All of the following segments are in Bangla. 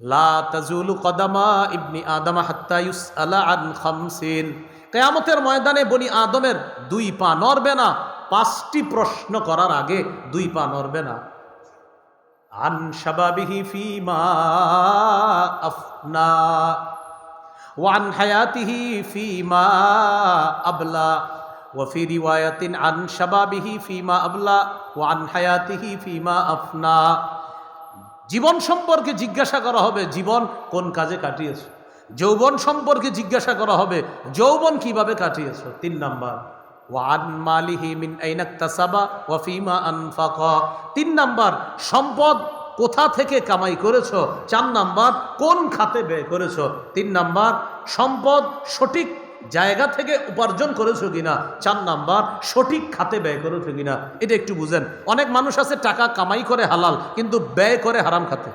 লা তাজুলু কদামা ইবনি আদামা হাত্তা ইউসআলা আন খামসিন কেয়ামতের ময়দানে বনি আদমের দুই পা নড়বে না পাঁচটি প্রশ্ন করার আগে দুই পা নড়বে না আন শাবাবিহি ফিমা আফনা ওয়ান হায়াতিহি ফিমা আবলা وفي رواية عن شبابه فيما أبلى وعن حياته فيما أفنى জীবন সম্পর্কে জিজ্ঞাসা করা হবে, জীবন কোন কাজে কাটিয়েছ? যৌবন সম্পর্কে জিজ্ঞাসা করা হবে, যৌবন কীভাবে কাটিয়েছ? তিন নাম্বার। ওয়ান মালিহি মিন ওয়াফিমা আনফাকা। তিন নাম্বার, সম্পদ কোথা থেকে কামাই করেছ? চার নাম্বার, কোন খাতে ব্যয় করেছ? তিন নাম্বার, সম্পদ সঠিক জায়গা থেকে উপার্জন করেছ কিনা? চার নাম্বার, সঠিক খাতে ব্যয় করেছ কিনা? এটা একটু বুঝেন। অনেক মানুষ আছে টাকা কামাই করে হালাল, কিন্তু ব্যয় করে হারাম খাতে।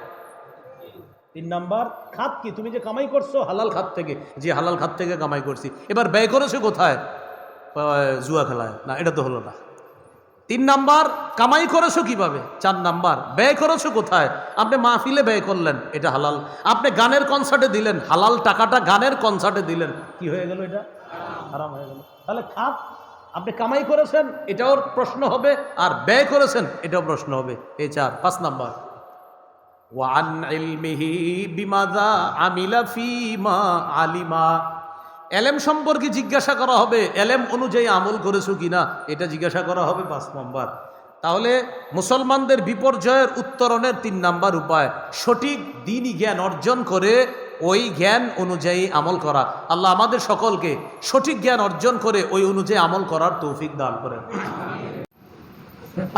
তিন নাম্বার, খাত কি? তুমি যে কামাই করছ হালাল খাত থেকে। যে হালাল খাত থেকে কামাই করছি। এবার ব্যয় করেছ কোথায়? জুয়া খেলায়। না, এটা তো হলো না। তিন নাম্বার, কামাই করেছ কীভাবে? চার নাম্বার, ব্যয় করেছ কোথায়? আপনি মাহফিলে ব্যয় করলেন, এটা হালাল। আপনি গানের কনসার্টে দিলেন, হালাল টাকাটা গানের কনসার্টে দিলেন। কি হয়ে গেল এটা? হারাম হয়ে গেল। তাহলে খাত আপনি কামাই করেছেন, এটাও প্রশ্ন হবে, আর ব্যয় করেছেন, এটাও প্রশ্ন হবে। এই চার, পাঁচ নাম্বার। ওয়ান ইলমিহি বিমাদা আমিলা ফিমা আলিমা। এলেম সম্পর্কে জিজ্ঞাসা করা হবে এলেম অনুযায়ী আমল করেছ কিনা, এটা জিজ্ঞাসা করা হবে পাঁচ নম্বর। তাহলে মুসলমানদের বিপর্যয়ের উত্তরণের তিন নাম্বার উপায়, সঠিক দিনই জ্ঞান অর্জন করে ওই জ্ঞান অনুযায়ী আমল করা। আল্লাহ আমাদের সকলকে সঠিক জ্ঞান অর্জন করে ওই অনুযায়ী আমল করার তৌফিক দান করেন।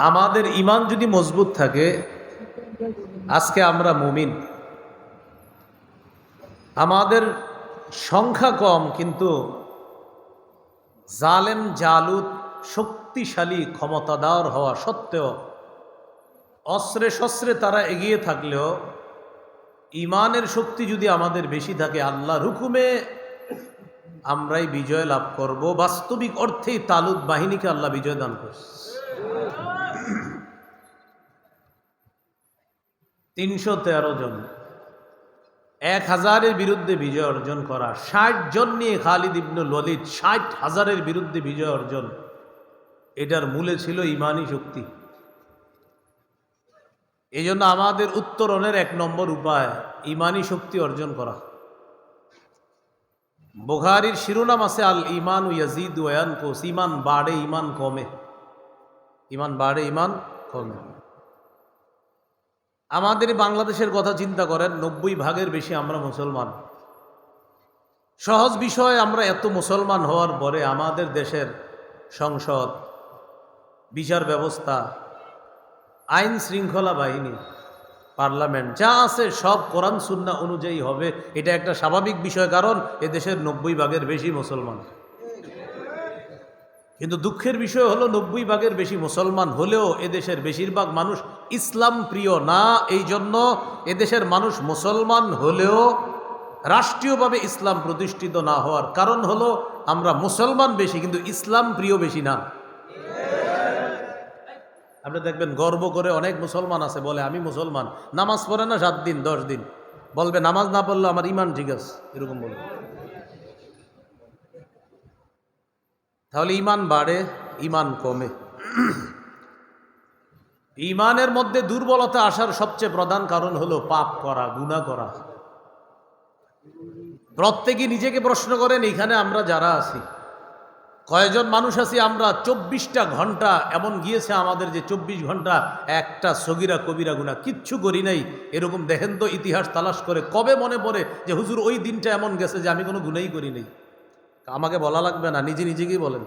আমাদের ইমান যদি মজবুত থাকে, আজকে আমরা মুমিন। আমাদের সংখ্যা কম, কিন্তু জালেম জালুদ শক্তিশালী, ক্ষমতাদার হওয়া সত্ত্বেও অস্ত্রে শস্ত্রে তারা এগিয়ে থাকলেও ইমানের শক্তি যদি আমাদের বেশি থাকে, আল্লাহর হুকুমে আমরাই বিজয় লাভ করব। বাস্তবিক অর্থেই তালুদ বাহিনীকে আল্লাহ বিজয় দান করছে। তিনশো তেরো জন। এক হাজারের বিরুদ্ধে বিজয় অর্জন করা, ষাট জন নিয়ে খালিদ ইবনু ললিত ষাট হাজারের বিরুদ্ধে বিজয় অর্জন। এটার মূলে ছিল ইমানি শক্তি। এই জন্য আমাদের উত্তরণের এক নম্বর উপায়, ইমানি শক্তি অর্জন করা। বোখারির শিরোনাম আছে, আল ইমান ইয়াজিদ ওয়ান কোস ইমান বাড়ে, ইমান কমে। ইমান বাড়ে, ইমান কমে। আমাদের বাংলাদেশের কথা চিন্তা করেন, নব্বই ভাগের বেশি আমরা মুসলমান। সহজ বিষয়, আমরা এত মুসলমান হওয়ার পরে আমাদের দেশের সংসদ, বিচার ব্যবস্থা, আইন শৃঙ্খলা বাহিনী, পার্লামেন্ট, যা আছে সব কোরআন, সুন্না অনুযায়ী হবে। এটা একটা স্বাভাবিক বিষয়, কারণ এ দেশের নব্বই ভাগের বেশি মুসলমান। কিন্তু দুঃখের বিষয় হলো, নব্বই ভাগের বেশি মুসলমান হলেও এদেশের বেশিরভাগ মানুষ ইসলাম প্রিয় না, এই জন্য এদেশের মানুষ মুসলমান হলেও রাষ্ট্রীয়ভাবে ইসলাম প্রতিষ্ঠিত না হওয়ার কারণ হলো আমরা মুসলমান বেশি, কিন্তু ইসলাম প্রিয় বেশি না। আপনি দেখবেন গর্ব করে অনেক মুসলমান আছে, বলে আমি মুসলমান। নামাজ পড়ে না সাত দিন, দশ দিন। বলবে, নামাজ না পড়লে আমার ইমান ঠিক আছে। এরকম বলবে। তাহলে ইমান বাড়ে, ইমান কমে। ইমানের মধ্যে দুর্বলতা আসার সবচেয়ে প্রধান কারণ হলো পাপ করা গুণা করা। প্রত্যেকে নিজেকে প্রশ্ন করেন, এখানে আমরা যারা আছি, কয়জন মানুষ আছি আমরা? চব্বিশটা ঘণ্টা এমন গিয়েছে আমাদের যে চব্বিশ ঘণ্টা একটা সগিরা, কবিরা গুণা কিচ্ছু করি নাই। এরকম দেখেন তো ইতিহাস তালাশ করে কবে মনে পড়ে যে হুজুর ওই দিনটা এমন গেছে যে আমি কোনো গুণাই করি নাই? আমাকে বলা লাগবে না, নিজে নিজেকেই বলেন।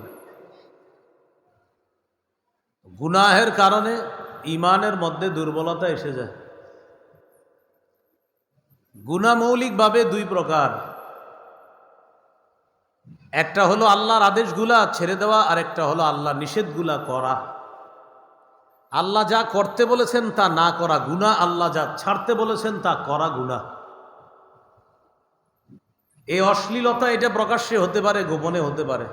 গুনাহের কারণে ইমানের মধ্যে দুর্বলতা এসে যায়। গুণা মৌলিকভাবে দুই প্রকার। একটা হলো আল্লাহর আদেশগুলা ছেড়ে দেওয়া আর একটা হলো আল্লাহ নিষেধগুলা করা। আল্লাহ যা করতে বলেছেন তা না করা গুণা, আল্লাহ যা ছাড়তে বলেছেন তা করা গুণা। এই অশ্লীলতা এটা প্রকাশ্যে হতে পারে, গোপনে হতে পারে।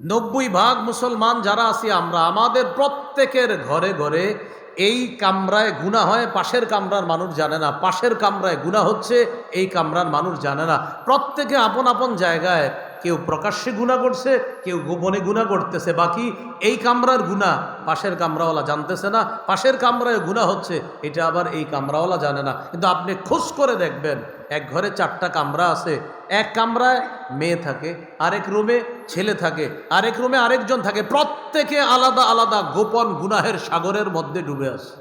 নব্বই ভাগ মুসলমান যারা আছি আমরা, আমাদের প্রত্যেকের ঘরে ঘরে এই কামরায় গুণা হয়, পাশের কামরার মানুষ জানে না। পাশের কামরায় গুণা হচ্ছে, এই কামরার মানুষ জানে না। প্রত্যেকে আপন আপন জায়গায় কেউ প্রকাশ্যে গুণা করছে, কেউ গোপনে গুণা করতেছে। বাকি এই কামরার গুণা পাশের কামরাওয়ালা জানতেছে না, পাশের কামরায় গুণা হচ্ছে, এটা আবার এই কামরাওয়ালা জানে না। কিন্তু আপনি খোঁজ করে দেখবেন, এক ঘরে চারটা কামরা আছে, এক কামরায় মেয়ে থাকে, আরেক রুমে ছেলে থাকে, আরেক রুমে আরেকজন থাকে, প্রত্যেকে আলাদা আলাদা গোপন গুনাহের সাগরের মধ্যে ডুবে আছে।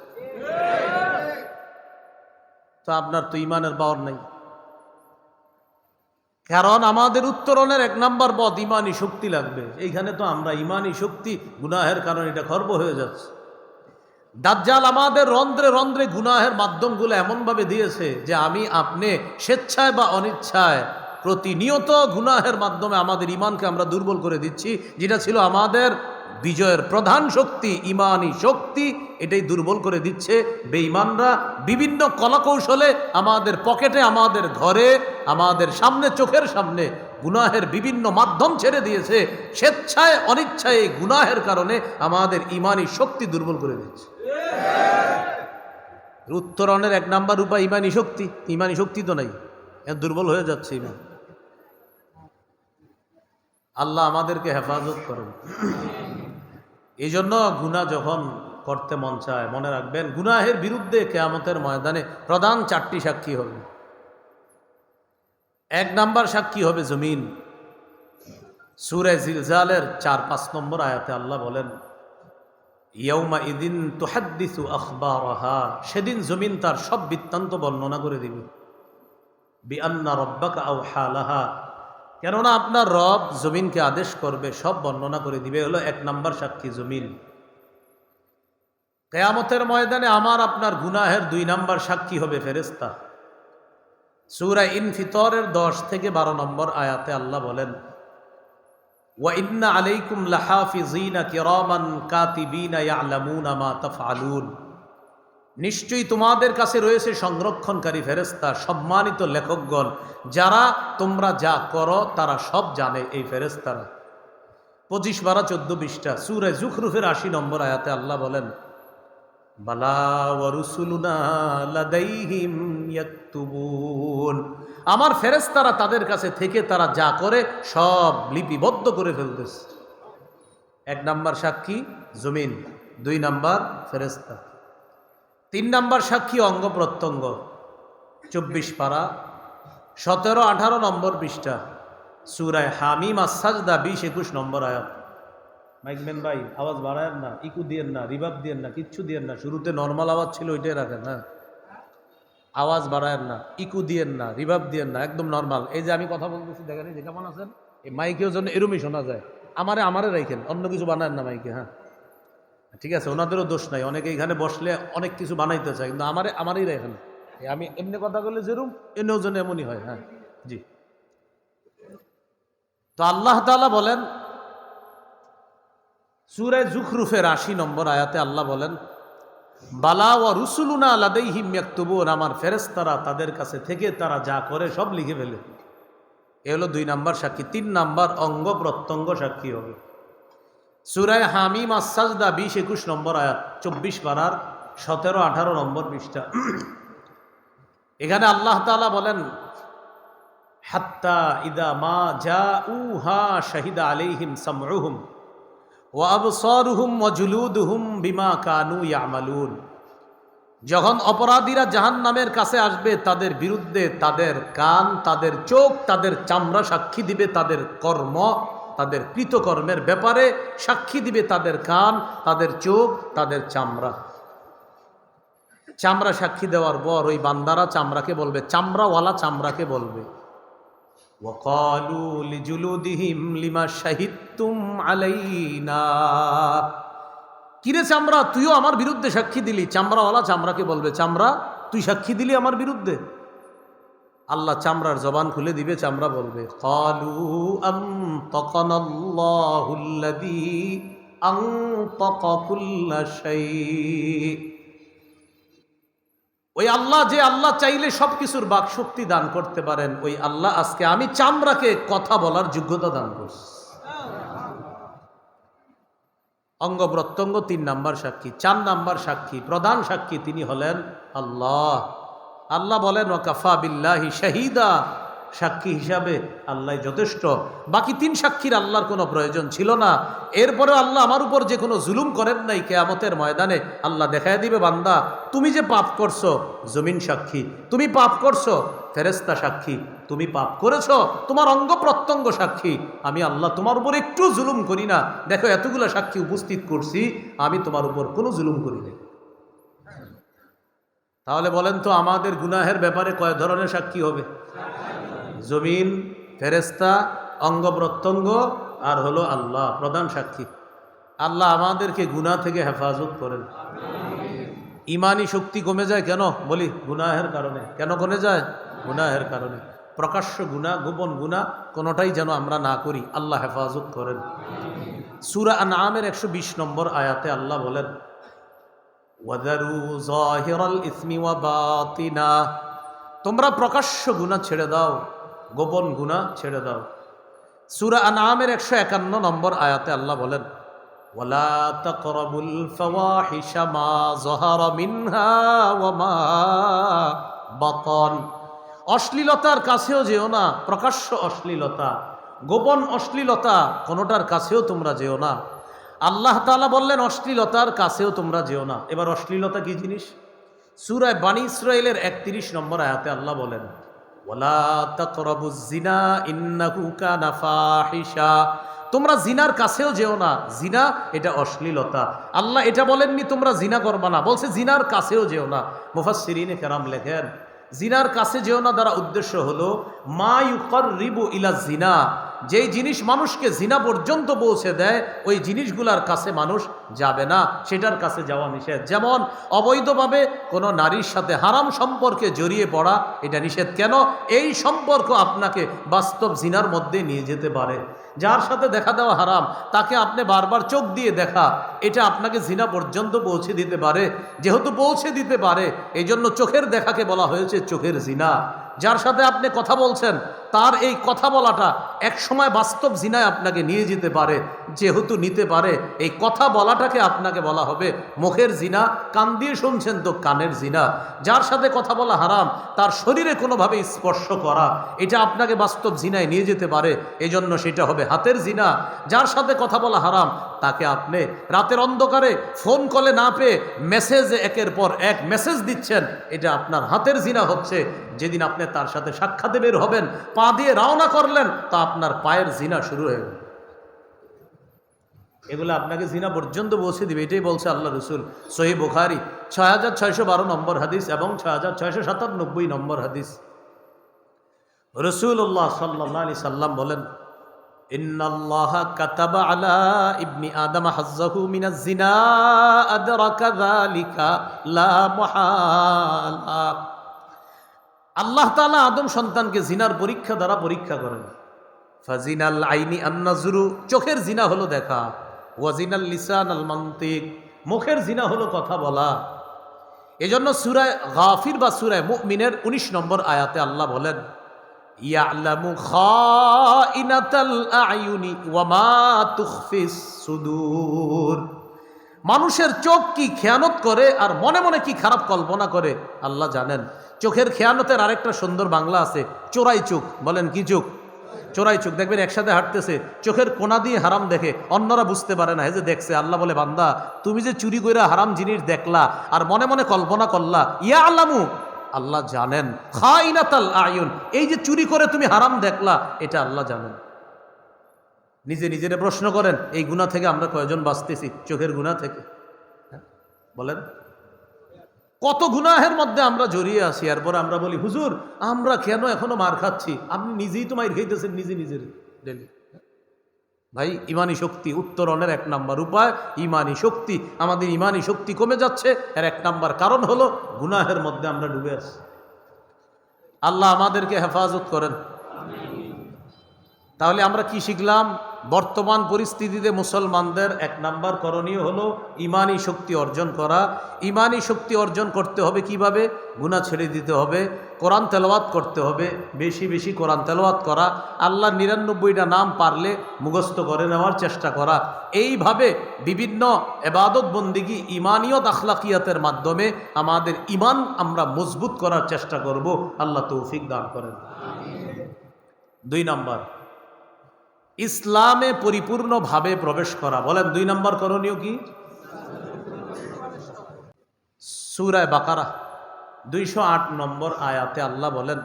তো আপনার তো ইমানের পাওয়ার নেই। কারণ আমাদের উত্তরণের এক নম্বর পথ ইমানি শক্তি লাগবে। এইখানে তো আমরা ইমানি শক্তি, গুনাহের কারণে এটা খর্ব হয়ে যাচ্ছে। দাজ্জাল আমাদের রন্ধ্রে রন্ধ্রে গুনাহের মাধ্যমগুলো এমনভাবে দিয়েছে যে আমি আপনি স্বেচ্ছায় বা অনিচ্ছায় প্রতিনিয়ত গুনাহের মাধ্যমে আমাদের ইমানকে আমরা দুর্বল করে দিচ্ছি, যেটা ছিল আমাদের বিজয়ের প্রধান শক্তি ইমানি শক্তি, এটাই দুর্বল করে দিচ্ছে বেঈমানরা। বিভিন্ন কলাকৌশলে আমাদের পকেটে, আমাদের ঘরে, আমাদের সামনে, চোখের সামনে গুনাহের বিভিন্ন মাধ্যম ছেড়ে দিয়েছে। স্বেচ্ছায়, অনিচ্ছায় এই গুনাহের কারণে আমাদের ইমানি শক্তি দুর্বল করে দিচ্ছে। উত্তরণের এক নাম্বার উপায় ইমানি শক্তি। ইমানি শক্তি তো নাই। দুর্বল হয়ে যাচ্ছে ইমান। আল্লাহ আমাদেরকে হেফাজত করেন। এই জন্য গুণা যখন করতে মন চায়, মনে রাখবেন, গুনাহের বিরুদ্ধে কেয়ামতের ময়দানে প্রধান চারটি সাক্ষী হবে। এক নাম্বার সাক্ষী হবে জমিন। সুরে জিলজালের চার পাঁচ নম্বর আয়াতে আল্লাহ বলেন ইয়ৌমা ইদিন তুহাদ্দিসু আখবারহা সেদিন জমিন তার সব বৃত্তান্ত বর্ণনা করে দিবে। বিআন্না রব্বাকা আও হালাহা কেননা আপনার রব জমিনকে আদেশ করবে, সব বর্ণনা করে দিবে হলো এক নম্বর সাক্ষী জমিন। কেয়ামতের ময়দানে আমার আপনার গুনাহের দুই নম্বর সাক্ষী হবে ফেরেস্তা সুরা ইন ফিতরের দশ থেকে বারো নম্বর আয়াতে আল্লাহ বলেন ওয়াইন্না আলাইকুম লাহাফিজিনা কিরামান কাতিবিনা ইয়ালামুনা মা তাফআলুন। নিশ্চয়ই তোমাদের কাছে রয়েছে সংরক্ষণকারী ফেরেস্তা সম্মানিত লেখকগণ। যারা তোমরা যা করো, তারা সব জানে এই ফেরেস্তারা পঁচিশ বারা চোদ্দ বিশটা। সুরে জুখরুফের আশি নম্বর আয়াতে আল্লাহ বলেন আমার ফেরেস্তারা তাদের কাছে থেকে তারা যা করে, সব লিপিবদ্ধ করে ফেলতেছে। এক নাম্বার সাক্ষী, জমিন। দুই নাম্বার ফেরেস্তা তিন নম্বর সাক্ষী অঙ্গ প্রত্যঙ্গ, চব্বিশ পারা, সতেরো, আঠারো নম্বর পৃষ্ঠা, সুরায় হামিম আসাজদা বিশ একুশ নম্বর আয়াত। মাইকম্যান ভাই, আওয়াজ বাড়ায়েন না, ইকু দিয়েন না, রিভাব দিয়েন না, কিচ্ছু দিয়েন না, শুরুতে নর্মাল আওয়াজ ছিল, ওইটাই রাখেন হ্যাঁ। আওয়াজ বাড়ায়েন না, ইকু দিয়েন না, রিভাব দিয়েন না, একদম নর্মাল। এই যে আমি কথা বলতেছি, দেখেন যে কেমন আছেন? এই মাইকেও জন্য এরমই শোনা যায়। আমারে আমারে রাখেন অন্য কিছু বানায়েন না মাইকে হ্যাঁ। ঠিক আছে, ওনাদেরও দোষ নাই। অনেকে এখানে বসলে অনেক কিছু বানাইতে চায়, কিন্তু আমারে, আমারই এই আমি এমনি কথা বললে যেরুম, এমনিও যেন এমনই হয় হ্যাঁ জি। তো আল্লাহ তাআলা বলেন, সুরে জুখরুফের আশি নম্বর আয়াতে আল্লাহ বলেন, বালা ও রুসুলুনা আলাদাই হিমিয়াক্তুবুন আমার ফেরেস্তারা তাদের কাছে থেকে তারা যা করে সব লিখে ফেলে। এ হলো দুই নাম্বার সাক্ষী। তিন নাম্বার অঙ্গ প্রত্যঙ্গ সাক্ষী হবে। সুরায় হামিম আসাজদা বিশ একুশ নম্বর আয়াত, চব্বিশ পাড়ার সতেরো, আঠারো নম্বর পৃষ্ঠা। এখানে আল্লাহ তাআলা বলেন, হাত্তা ইদা মা যা উহা শাহিদা আলাইহিম সামউহুম ওয়াবসরুহুম ওয়াজুলুদুহুম বিমা কানু ইয়ামালুন। যখন অপরাধীরা জাহান নামের কাছে আসবে, তাদের বিরুদ্ধে তাদের কান, তাদের চোখ, তাদের চামড়া সাক্ষী দিবে, তাদের কর্ম তাদের কৃতকর্মের ব্যাপারে সাক্ষী দিবে তাদের কান, তাদের চোখ, তাদের চামড়া। চামড়া সাক্ষী দেওয়ার পর ওই বান্দারা চামড়াকে বলবে, চামড়াওয়ালা চামড়াকে বলবে। লিমা কিরে চামড়া, তুইও আমার বিরুদ্ধে সাক্ষী দিলি। চামড়াওয়ালা চামড়াকে বলবে, চামড়া, তুই সাক্ষী দিলি আমার বিরুদ্ধে? আল্লাহ চামড়ার জবান খুলে দিবে, চামড়া বলবে, কালু আম ওই আল্লাহ যে আল্লাহ চাইলে সব কিছুর বাক শক্তি দান করতে পারেন, ওই আল্লাহ আজকে আমি চামড়াকে কথা বলার যোগ্যতা দান করছি। অঙ্গ প্রত্যঙ্গ তিন নাম্বার সাক্ষী, চার নাম্বার সাক্ষী, প্রধান সাক্ষী তিনি হলেন আল্লাহ। আল্লাহ বলেন ওয়াকাফা বিল্লাহি শাহিদা। সাক্ষী হিসাবে আল্লাহ যথেষ্ট। বাকি তিন সাক্ষীর আল্লাহর কোনো প্রয়োজন ছিল না। এরপরে আল্লাহ আমার উপর যে কোনো জুলুম করেন নাই কেয়ামতের ময়দানে, আল্লাহ দেখায় দিবে, বান্দা, তুমি যে পাপ করছ, জমিন সাক্ষী। তুমি পাপ করছ ফেরেস্তা সাক্ষী। তুমি পাপ করেছ, তোমার অঙ্গ প্রত্যঙ্গ সাক্ষী। আমি আল্লাহ তোমার উপর একটু জুলুম করি না। দেখো, এতগুলো সাক্ষী উপস্থিত করছি, আমি তোমার উপর কোনো জুলুম করি না তাহলে বলেন তো আমাদের গুনাহের ব্যাপারে কয় ধরনের সাক্ষী হবে? জমিন ফেরেস্তা অঙ্গ প্রত্যঙ্গ আর হলো আল্লাহ, প্রধান সাক্ষী। আল্লাহ আমাদেরকে গুনাহ থেকে হেফাজত করেন। ইমানি শক্তি কমে যায় কেন? বলি, গুনাহের কারণে। কেন কমে যায়? গুনাহের কারণে। প্রকাশ্য গুণা গোপন গুণা কোনোটাই যেন আমরা না করি, আল্লাহ হেফাজত করেন। সুরা আনামের একশো বিশ নম্বর আয়াতে আল্লাহ বলেন ওয়াদারু জাহিরাল ইসমি বাতিনা। তোমরা প্রকাশ্য গুণা ছেড়ে দাও, গোপন গুণা ছেড়ে দাও। সুরা আনামের একশো একান্ন নম্বর আয়াতে আল্লাহ বলেন, ওয়ালা তাকরাবুল ফাওয়াহিশা মা যাহারা মা অশ্লীলতার কাছেও যেও না, প্রকাশ্য অশ্লীলতা, গোপন অশ্লীলতা কোনোটার কাছেও তোমরা যেও না। আল্লাহ তাআলা বললেন, অশ্লীলতার কাছেও তোমরা যেও না। এবার অশ্লীলতা কি জিনিস? সুরায় বানী ইসরায়েলের একত্রিশ নম্বর আয়াতে আল্লাহ বলেন তোমরা জিনার কাছেও যেও না। জিনা, এটা অশ্লীলতা। আল্লাহ এটা বলেননি, তোমরা জিনা করবা না। বলছে, জিনার কাছেও যেও না। মুফাসসিরিনে কেরাম লেখেন জিনার কাছে যেও না দ্বারা উদ্দেশ্য হলো, মা ইউকর রিবু ইলা জিনা, যেই জিনিস মানুষকে জিনা পর্যন্ত পৌঁছে দেয়, ওই জিনিসগুলার কাছে মানুষ যাবে না, সেটার কাছে যাওয়া নিষেধ। যেমন, অবৈধভাবে কোনো নারীর সাথে হারাম সম্পর্কে জড়িয়ে পড়া, এটা নিষেধ কেন? এই সম্পর্ক আপনাকে বাস্তব জিনার মধ্যে নিয়ে যেতে পারে। যার সাথে দেখা দেওয়া হারাম, তাকে আপনি বারবার চোখ দিয়ে দেখা, এটা আপনাকে জিনা পর্যন্ত পৌঁছে দিতে পারে। যেহেতু পৌঁছে দিতে পারে এই জন্য চোখের দেখাকে বলা হয়েছে চোখের জিনা। যার সাথে আপনি কথা বলছেন তার এই কথা বলাটা এক সময় বাস্তব জিনায় আপনাকে নিয়ে যেতে পারে, যেহেতু নিতে পারে। এই কথা বলাটাকে আপনাকে বলা হবে মুখের জিনা, কান দিয়ে শুনছেন তো কানের জিনা। যার সাথে কথা বলা হারাম, তার শরীরে কোনোভাবে স্পর্শ করা, এটা আপনাকে বাস্তব জিনায় নিয়ে যেতে পারে। এই জন্য সেটা হবে হাতের জিনা। যার সাথে কথা বলা হারাম, তাকে আপনি রাতের অন্ধকারে ফোন কলে না পেয়ে মেসেজ একের পর এক মেসেজ দিচ্ছেন, এটা আপনার হাতের জিনা হচ্ছে। যেদিন আপনি তার সাথে সাক্ষাতে বের হবেন পা দিয়ে রওনা করলেন, তা আপনার পায়ের জিনা শুরু হয়ে গেল। এগুলো আপনাকে জিনা পর্যন্ত পৌঁছে দিবে, এটাই বলছে আল্লাহ রসুল। সহি বুখারি, ছয় হাজার ছয়শো বারো নম্বর হাদিস এবং ছয় হাজার ছয়শো সাতানব্বই নম্বর হাদিস। রসুল্লাহ সাল্লাহ আলি সাল্লাম বলেন, ইন্নাল্লাহ আলা ইবনি জিনা আল্লাহ তাআলা আদম সন্তানকে জিনার পরীক্ষা দ্বারা পরীক্ষা করেন। ফাজিনাল আইনি আন্নাজুরু, চোখের জিনা হলো দেখা। ওয়াজিনাল লিসান আল মান্তিক, মুখের জিনা হলো কথা বলা। এজন্য সুরায় গাফির বা সুরায় মুমিনের ১৯ নম্বর আয়াতে আল্লাহ বলেন, ইয়ালামু খাইনাতাল আয়ুনি ওয়া মা তুখফিস সুদূর। মানুষের চোখ কি খেয়ানত করে আর মনে মনে কি খারাপ কল্পনা করে, আল্লাহ জানেন। চোখের খেয়ানতের আরেকটা সুন্দর বাংলা আছে, চোরাই চোখ। বলেন কি চোখ? চোরাই চোখ। দেখবেন একসাথে হাঁটতেছে, চোখের কোনা দিয়ে হারাম দেখে। অন্যরা বুঝতে পারে না যে দেখছে, আল্লাহ বলে, বান্দা, তুমি যে চুরি করে হারাম জিনিস দেখলা আর মনে মনে কল্পনা করলা, ইয়া আল্লামু, আল্লাহ জানেন। খাইনাতাল আয়ুন, এই যে চুরি করে তুমি হারাম দেখলা, এটা আল্লাহ জানেন। নিজে নিজেরা প্রশ্ন করেন, এই গুণা থেকে আমরা কয়জন বাঁচতেছি? চোখের গুণা থেকে? বলেন, কত গুনাহের মধ্যে আমরা জড়িয়ে আছি, এরপর আমরা বলি, হুজুর, আমরা কেন এখনও মার খাচ্ছি? আপনি নিজেই তো মার নিজে নিজের ডেলি। ভাই, ইমানি শক্তি উত্তরণের এক নাম্বার উপায়, ইমানি শক্তি, আমাদের ইমানি শক্তি কমে যাচ্ছে, এর এক নাম্বার কারণ হলো, গুনাহের মধ্যে আমরা ডুবে আছি। আল্লাহ আমাদেরকে হেফাজত করেন। তাহলে আমরা কি শিখলাম? বর্তমান পরিস্থিতিতে মুসলমানদের এক নাম্বার করণীয় হলো ইমানি শক্তি অর্জন করা। ইমানি শক্তি অর্জন করতে হবে কীভাবে? গুণা ছেড়ে দিতে হবে, কোরআন তেলাওয়াত করতে হবে, বেশি বেশি কোরআন তেলাওয়াত করা, আল্লাহর নিরানব্বইটা নাম পারলে মুখস্থ করে নেওয়ার চেষ্টা করা। এইভাবে বিভিন্ন এবাদত বন্দিগি ইমানীয় আখলাকিয়াতের মাধ্যমে আমাদের ইমান আমরা মজবুত করার চেষ্টা করব। আল্লাহ তৌফিক দান করেন। দুই নাম্বার। ইসলামে পরিপূর্ণভাবে প্রবেশ করা। বলেন, দুই নম্বর করণীয় কি? সুরায় বাকারা, দুইশো আট নম্বর আয়াতে আল্লাহ বলেন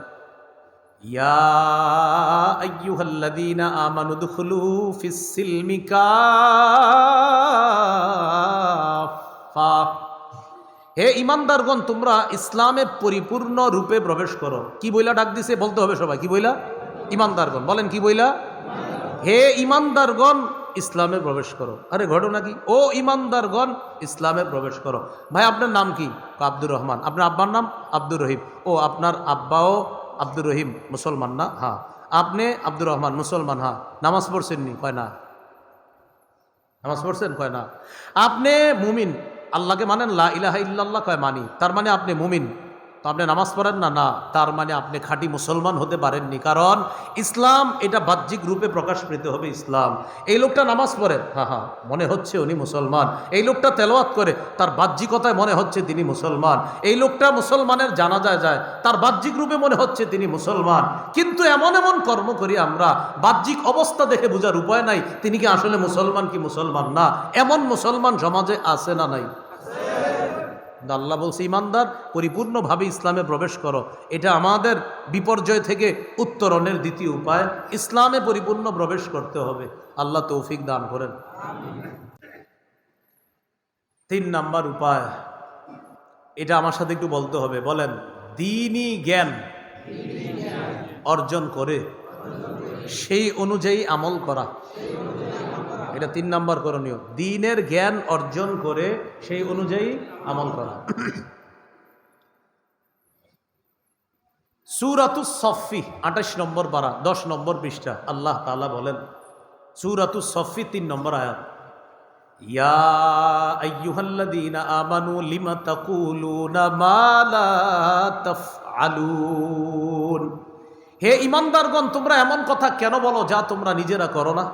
হে ইমানদারগণ, তোমরা ইসলামে পরিপূর্ণ রূপে প্রবেশ করো। কি বইলা ডাক দিছে বলতে হবে সবাই, কি বইলা? ইমানদারগণ, বলেন কি বইলা? হে ইমানদারগণ, ইসলামে প্রবেশ করো। আরে ঘটনা কি? ও ইমানদারগণ, ইসলামে প্রবেশ করো। ভাই, আপনার নাম কি? আব্দুর রহমান। আপনার আব্বার নাম? আব্দুর রহিম। ও, আপনার আব্বাও আব্দুর রহিম, মুসলমান না? হ্যাঁ। আপনি আব্দুর রহমান, মুসলমান হ্যাঁ। নামাজ পড়ছেন নি কয় না। নামাজ পড়ছেন? কয় না। আপনি মুমিন। আল্লাহকে মানেন লা ইলাহা ইল্লাল্লাহ কয় মানি? তার মানে আপনি মুমিন। তো আপনি নামাজ পড়েন না? না। তার মানে আপনি খাঁটি মুসলমান হতে পারেননি। কারণ ইসলাম এটা বাহ্যিক রূপে প্রকাশ পেতে হবে ইসলাম। এই লোকটা নামাজ পড়ে। হ্যাঁ হ্যাঁ মনে হচ্ছে উনি মুসলমান। এই লোকটা তেলাওয়াত করে। তার বাহ্যিকতায় মনে হচ্ছে তিনি মুসলমান। এই লোকটা মুসলমানের জানা যায় যায়। তার বাহ্যিক রূপে মনে হচ্ছে তিনি মুসলমান। কিন্তু এমন এমন কর্ম করি আমরা, বাহ্যিক অবস্থা দেখে বোঝার উপায় নাই। তিনি কি আসলে মুসলমান কি মুসলমান না? এমন মুসলমান সমাজে আছে না নাই? আল্লাহ বলছে, ইমানদার, পরিপূর্ণভাবে ইসলামে প্রবেশ করো। এটা আমাদের বিপর্যয় থেকে উত্তরণের দ্বিতীয় উপায়। ইসলামে পরিপূর্ণ প্রবেশ করতে হবে। আল্লাহ তৌফিক দান করেন। তিন নাম্বার উপায়। এটা আমার সাথে একটু বলতে হবে। বলেন, দিনই জ্ঞান অর্জন করে। সেই অনুযায়ী আমল করা। এটা তিন নম্বর করণীয়। দিনের জ্ঞান অর্জন করে সেই অনুযায়ী আমল করা। সুরাতু সফি, আঠাশ নম্বর বারা দশ নম্বর পৃষ্ঠা, আল্লাহ তালা বলেন সুরাতু সফি তিন নম্বর আয়াত। হে ইমানদারগণ, তোমরা এমন কথা কেন বলো যা তোমরা নিজেরা করো না?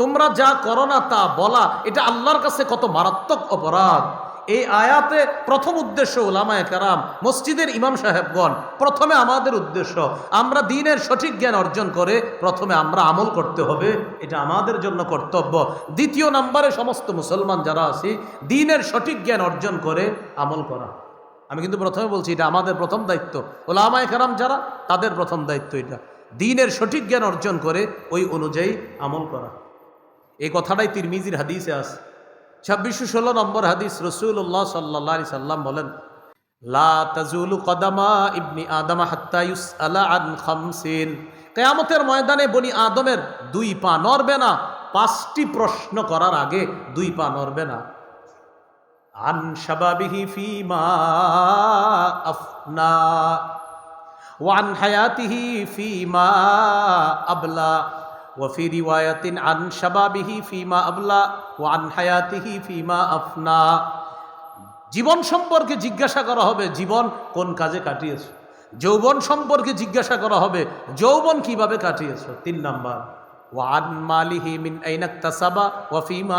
তোমরা যা করো না তা বলা, এটা আল্লাহর কাছে কত মারাত্মক অপরাধ। এই আয়াতে প্রথম উদ্দেশ্য ওলামায় কারাম, মসজিদের ইমাম সাহেবগণ, প্রথমে আমাদের উদ্দেশ্য, আমরা দিনের সঠিক জ্ঞান অর্জন করে প্রথমে আমরা আমল করতে হবে, এটা আমাদের জন্য কর্তব্য। দ্বিতীয় নম্বরে সমস্ত মুসলমান যারা আছি, দিনের সঠিক জ্ঞান অর্জন করে আমল করা। আমি কিন্তু প্রথমে বলছি, এটা আমাদের প্রথম দায়িত্ব। ওলামায় কারাম যারা, তাদের প্রথম দায়িত্ব এটা। দিনের সঠিক জ্ঞান অর্জন করে ওই অনুযায়ী আমল করা। এই কথাটাই তিরমিজির হাদিসে আছে। ছাব্বিশশো ষোলো নম্বর হাদিস রসুল্লাহ সাল্লাহ সাল্লাম বলেন কেয়ামতের ময়দানে বনি আদমের দুই পা নড়বে না, পাঁচটি প্রশ্ন করার আগে দুই পা নড়বে না। আন শাবাবিহি ফিমা আফনা ওয়ান হায়াতিহি ফিমা আবলা وفي رواية عن شبابه فيما أبلى وعن حياته فيما أفنى জীবন সম্পর্কে জিজ্ঞাসা করা হবে জীবন কোন কাজে কাটিয়েছ যৌবন সম্পর্কে জিজ্ঞাসা করা হবে যৌবন কিভাবে কাটিয়েছ তিন নাম্বার ওয়ান মালিহি ওয়াফিমা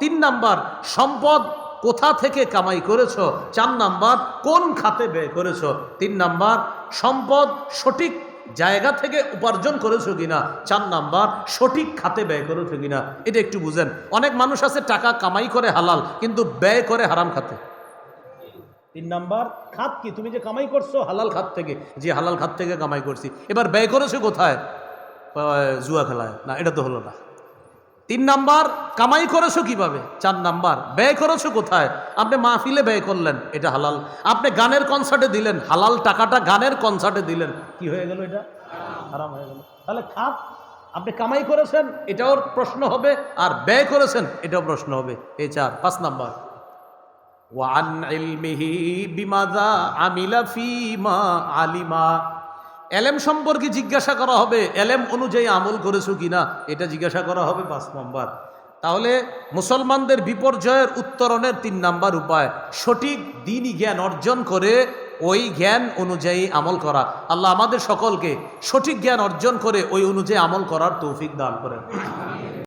তিন নাম্বার, সম্পদ কোথা থেকে কামাই করেছ? চার নাম্বার, কোন খাতে ব্যয় করেছ? তিন নাম্বার, সম্পদ সঠিক জায়গা থেকে উপার্জন করেছ কিনা? চার নাম্বার, সঠিক খাতে ব্যয় করেছ কিনা? এটা একটু বুঝেন। অনেক মানুষ আছে, টাকা কামাই করে হালাল, কিন্তু ব্যয় করে হারাম খাতে। তিন নাম্বার, খাত কি? তুমি যে কামাই করছ হালাল খাত থেকে, যে হালাল খাত থেকে কামাই করছি। এবার ব্যয় করেছ কোথায়? জুয়া খেলায়। না, এটা তো হলো না। তিন নাম্বার, কামাই করেছ কীভাবে? চার নাম্বার, ব্যয় করেছ কোথায়? আপনি মাহফিলে ব্যয় করলেন, এটা হালাল। আপনি গানের কনসার্টে দিলেন, হালাল টাকাটা গানের কনসার্টে দিলেন। কি হয়ে গেল এটা? হারাম হয়ে গেল। তাহলে খাত আপনি কামাই করেছেন, এটাও প্রশ্ন হবে, আর ব্যয় করেছেন, এটাও প্রশ্ন হবে। এই চার, পাঁচ নাম্বার। ওয়ান ইলমিহি বিমাদা আমিলা ফিমা আলিমা। এলেম সম্পর্কে জিজ্ঞাসা করা হবে এলেম অনুযায়ী আমল করেছ কিনা, এটা জিজ্ঞাসা করা হবে পাঁচ নম্বর। তাহলে মুসলমানদের বিপর্যয়ের উত্তরণের তিন নাম্বার উপায়, সঠিক দিনই জ্ঞান অর্জন করে ওই জ্ঞান অনুযায়ী আমল করা। আল্লাহ আমাদের সকলকে সঠিক জ্ঞান অর্জন করে ওই অনুযায়ী আমল করার তৌফিক দান করেন।